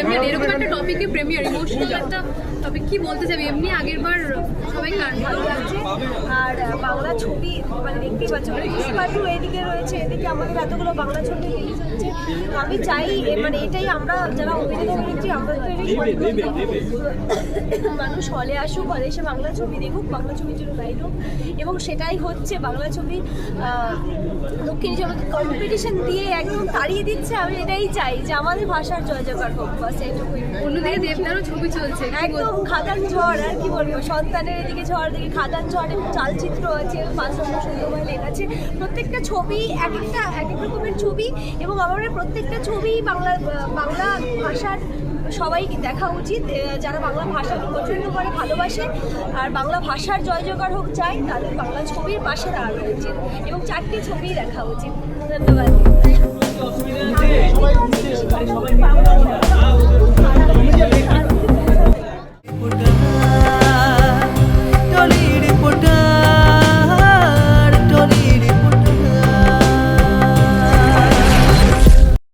Premier এরকম একটা টপিকে প্রেমিয়ার ইমোশনাল একটা টপিক কি বলতে চাবি এমনি আগের বার সবাই গান ভালো লাগছে আর বাংলা ছবি মানে দেখতেই পাচ্ছ মানে পুষ্পাটু এদিকে রয়েছে, এদিকে আমাদের এতগুলো বাংলা ছবি রিলিজ হচ্ছে। আমি চাই মানে এটাই আমরা, যারা অভিনেতা মানুষ হলে আসুক হলে এসে বাংলা ছবি দেখুক বাংলা ছবির জন্য গাইড হোক। এবং সেটাই হচ্ছে বাংলা ছবি দক্ষিণ দক্ষিণী কম্পিটিশন দিয়ে একদম তাড়িয়ে দিচ্ছে। আমি এটাই চাই যে আমাদের ভাষার জয় জয়কার হোক বাস অন্যদিকে দেবদারও ছবি চলছে একদম খাদান ঝড় আর কি বলব সন্তানের এদিকে ঝড় দিকে খাদান ঝড় এবং চালচিত্র আছে পাঁচ নম্বর সুন্দরময় লেন আছে প্রত্যেকটা ছবি এক একটা এক এক রকমের ছবি এবং আমার প্রত্যেকটা ছবি বাংলা বাংলা ভাষার সবাইকে দেখা উচিত যারা বাংলা ভাষাকে প্রচণ্ড করে, ভালোবাসে। আর বাংলা ভাষার জয় জোগাড় হোক, চাই, তাদের বাংলা ছবির পাশে দাঁড়ানো উচিত। এবং চারটি ছবি দেখা উচিত। ধন্যবাদ।